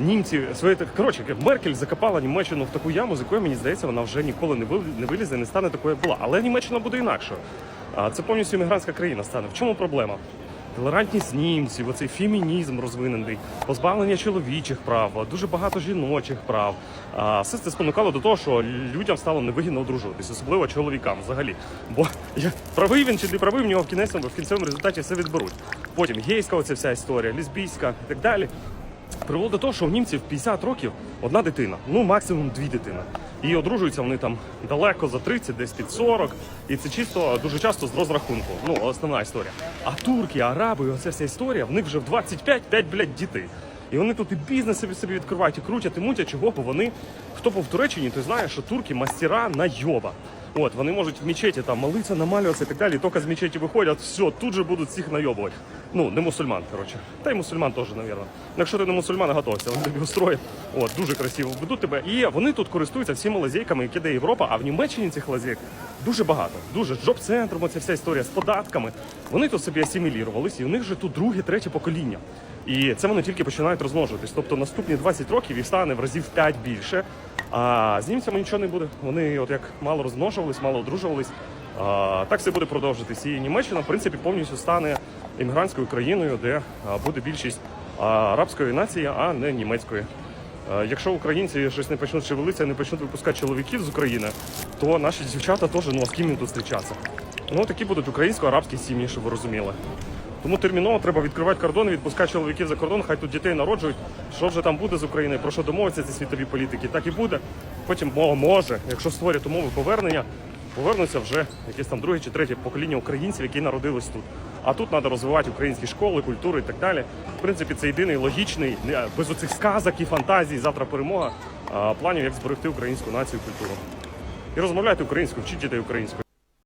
Німці своє так коротше, як Меркель закопала Німеччину в таку яму, з якої мені здається, вона вже ніколи не не вилізе, не стане такою, як була. Але Німеччина буде інакшою. А це повністю іммігрантська країна стане. В чому проблема? Толерантність німців, оцей фемінізм розвинений, позбавлення чоловічих прав, дуже багато жіночих прав. А все це спонукало до того, що людям стало невигідно одружуватись, особливо чоловікам взагалі. Бо правий він чи не правий, в нього в кінцевому, в кінцевому результаті все відберуть. Потім гейська оця вся історія, лесбійська і так далі привело до того, що в німців 50 років одна дитина, ну максимум дві дитини. І одружуються вони там далеко за 30, десь під 40. І це чисто дуже часто з розрахунку. Ну, основна історія. А турки, араби, оця вся історія, в них вже в 25 5, блядь, дітей. І вони тут і бізнес собі відкривають, і крутять, і мутять, чого, бо вони, хто був в Туреччині, той знає, що турки мастера на йоба. От, вони можуть в мечеті там молитися, намалюватися і так далі. І тільки з мечеті виходять, все, тут же будуть всіх найобувати. Ну, не мусульман, коротше. Та й мусульман теж, навірно. Якщо ти не мусульман, готовся, вони тобі устроять. От, дуже красиво ведуть тебе. І вони тут користуються всіма лазейками, які дає Європа, а в Німеччині цих лазейк дуже багато. Дуже з джоб-центром, оця вся історія з податками. Вони тут собі асимілірувалися, і у них вже тут друге, третє покоління. І це вони тільки починають розмножуватись. Тобто наступні 20 років їх стане в разів 5 більше. А з німцями нічого не буде. Вони от як мало розмножувались, мало одружувались. А, так все буде продовжитись. І Німеччина, в принципі, повністю стане іммігрантською країною, де буде більшість арабської нації, а не німецької. Якщо українці щось не почнуть шевелитися, не почнуть випускати чоловіків з України, то наші дівчата теж ну а з ким їм тут зустрічатися. Ну такі будуть українсько-арабські сім'ї, щоб ви розуміли. Тому терміново треба відкривати кордони, відпускати чоловіків за кордон, хай тут дітей народжують. Що вже там буде з України, про що домовиться ці світові політики, так і буде. Потім мо- може, якщо створять умови повернення, повернуться вже якесь там друге чи третє покоління українців, які народились тут. А тут треба розвивати українські школи, культуру і так далі. В принципі, це єдиний логічний, без оцих сказок і фантазій, завтра перемога планів, як зберегти українську націю і культуру. І розмовляйте українською, вчіть дітей українською.